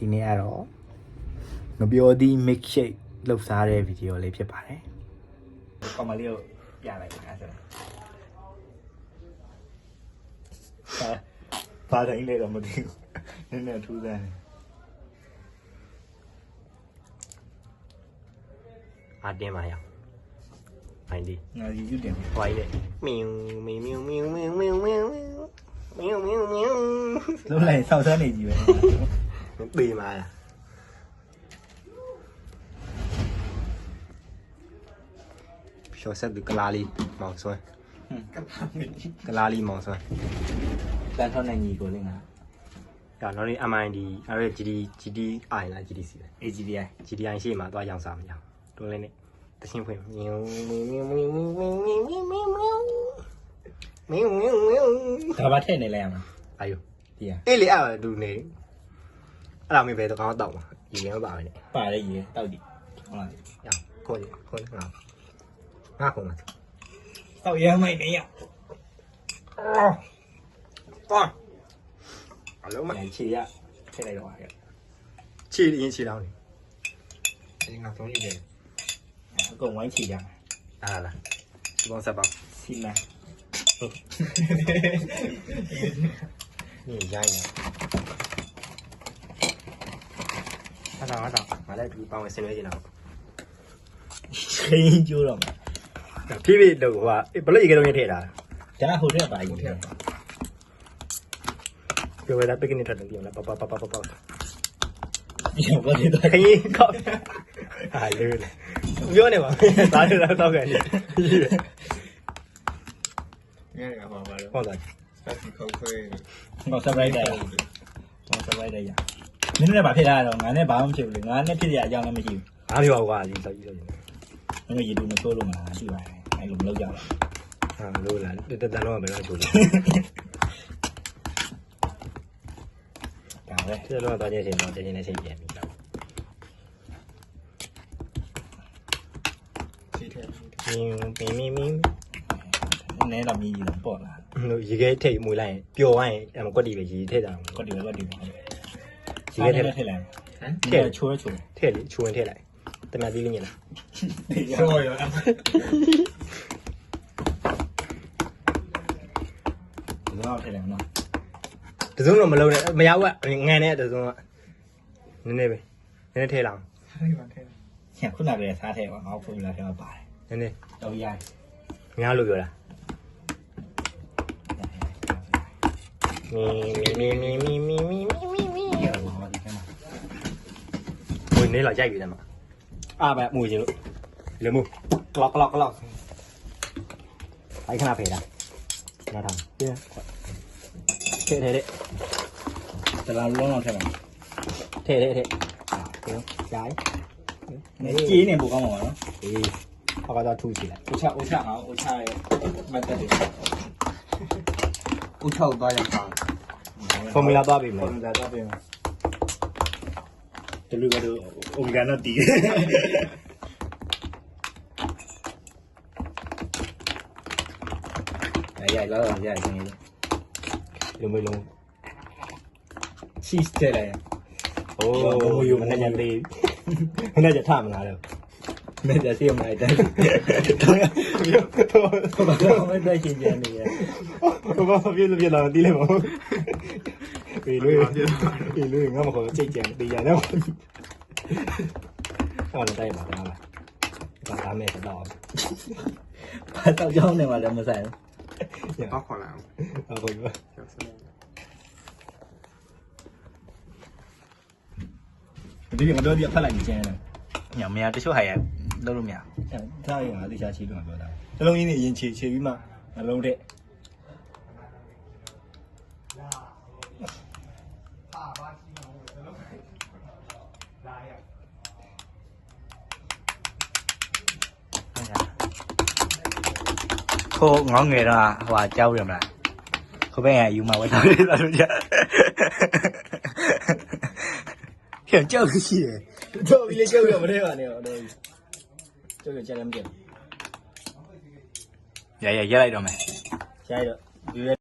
ဒီနေ့ကတော့ငပြောသည့် mix shake လှုပ်ရှားတဲ့ဗီဒီယိုလေးဖြစ်ပါတယ်ကောင်မလေးကိုပြလိုက်ပါအဲ့ဒါပါတိုင်းလေးတော့မသိဘူးနည်းနည်းထူးဆန်းတယ်အာတင်းပါရအောင်ဖိုင်ဒီငါကြီးယူတင်ပြီဝိုင်းလေမင်းမင်းမင်းမင်းမင်းမင်းမင်းမင်းမင်းမင်းမင်းလုံးလိုက်ဆောက်ဆန်းနေကြီးပဲ ပေးมาဖြောဆက်ဒီကလာလီမောင်ဆွဲကပ်ပါမယ်ကလာလီမောင်ဆွဲတန်ထောင်းနိုင်ကြီးကိုလည်းငါဒါနောက်နေ့ MID အဲ့ဒါ GD GDI လား GDC လဲ AGDI GDI ရှေ့မှာသွားရောင်းစားမရအောင်တွန်းလေးနဲ့တရှင်းဖွင့်မြင်းမင်းမင်းမင်းမင်းမင်းမင်းမင်းမင်းမင်းမင်းမင်းမင်းဒါပါထည့်နေလိုက်ရမှာအာယုဒီဟာအေးလေအဲ့ဒါဒူနေ အဲ့ဒါမေးပဲတော့ကောင်းတော့မှာဒီလည်းမပါဘူးနဲ့ပါလေရေတောက်ဒီဟုတ်လားရခွန်ခွန်ငါငါခွန်မှာတောက်ရမ်းမိုက်နေရတော့အလုံးမမချီရထည့်လိုက်တော့ရချီရင်ချီတော့နေဒီငါဆုံးနေတယ်အကုန်ဝိုင်းချီရအားလားဒီပေါင်းဆက်ပါစီမံ นี่ရိုင်းရ အားသာအားသာငါလည်းဒီပါဝင်ဆင်နွှဲနေတာပေါ့ချင်းကျိုးတော့မှာပြပြတော့ဟိုကဘလို့ရေကလုံးရထည့်တာဒါဟိုထက်ပါကြီးပြောရတာပကင်းထက်တယ်ပြောလားပပပပပပပြောပါလေခရီးကောက်ဟာလေပြောနေပါဒါလည်းတော့ခဲ့ရေးတယ်ငါကမှာပါလို့ဟုတ်လားစက်တီခေါခွေးဟောဆပ်လိုက်တယ်ဟောဆပ်လိုက်တယ် မင်းတို့လည်းဘာဖြစ်လာတော့ငါနဲ့ဘာမှမဖြစ်ဘူးလေငါနဲ့ဖြစ်ရအကြောင်းလည်းမရှိဘူးငါပြောကွာဒီလောက်ကြီးလောက်ကြီးမင်းတို့ရေတူမချိုးလို့မလားရှိပါတယ်အဲ့လိုမလုပ်ကြပါဘူးဟာလို့လားတက်တန်တော့မင်းတို့ချိုးလို့ဒါပဲကျတော့တာကျင်းချိန်တော့ကျင်းနေချိန်ပြန်ပြီတော့ဒီထဲဒီမီမီနဲတော့မြည်ကြီးတော့ပေါ့လားလို့ရေခဲထိတ်မွေးလိုက်ရင်ပျော်သွားရင်အမကွက်တီပဲရေထိတ်တာကွက်တီပဲကွက်တီပဲ ရေခဲထည့်လိုက်ထည့်လိုက်ဟမ်ထည့်ချိုးရချိုးထည့်လေချိုးဝင်ထည့်လိုက်တမန်ပြီးလို့ညင်လားရောရောတော့ထည့်လိုက်မနော်တစုံတော့မလုံးနဲ့မရောက်ကငံနဲ့တစုံကနည်းနည်းပဲနည်းနည်းထည့်လောက်ဟဲ့ပါထည့်ညခုနကလေးစားထည့်ပါငါ့ဖိုမူလာထဲမှာပါတယ်နည်းနည်းတော့ရိုင်းငါလို့ပြောတာမီမီမီမီမီ နည်းလာရိုက်ပြီးတယ်မှာအားပဲမွေချင်လို့ဒီလိုမျိုးကလောက်ကလောက်ကလောက်အဲ့ခဏဖေးတာနားထောင်ပြဲထဲထဲတဲ့တလာလုံးအောင်ထဲမှာထဲထဲထဲဟုတ်ကဲ့ရိုက်ကြီးနေပိုကောင်းပါတော့အေးဟောကတော့ထူးကြည့်လိုက်အိုချအိုချအောင်အိုချရဲ့မတ်တက်တယ်အိုချောက်သွားရအောင်ဖော်မူလာသွားပြီမယ်ဖော်မူလာသွားပြီမယ် Dulu baru oregano tea. Ayah, lah, ayah sini. Belum belum. Cheese teh lah ya. Oh, mana jadi? Mana jadi tham lah tu. မင်းကြစီမိုက်တယ်တော်တော်ဘာလို့မင်းကြစီကြနေလဲဘာဘာပြည့်လို့ပြလာတီးလဲမဟုတ် ပေလို့ပေလို့ငါမခေါ်စိတ်ကြံပေးရတယ်ဟောလည်းတိုက်ပါလားပါသားမဲ့တော့ပါတော့ကြောင်းနေမှလည်းမဆိုင်ဘူးဘာခေါ်လဲဟုတ်ပြီပါဒီကငါတို့ဒီဖက်လိုက်ကြည့်ရတယ်ညမရတချို့ဟာရလုံးလို့မရဒါရငါသိချာချီလို့ပြောတာတလုံးကြီးနေရင်ချီချီပြီးမှနှလုံးတဲ့ ခိုးငေါငယ်တော့ဟိုကြောက်ရမလားခိုးဘက်ကယူမဝဲတော့တယ်လို့ကြာပြန်ကြောက်ရှိတယ်တော့ပြီးလေကြောက်ရမလဲပါနဲ့တော့ကြောက်ရကြတယ်မကြက်ရရရလိုက်တော့မယ်ရရတော့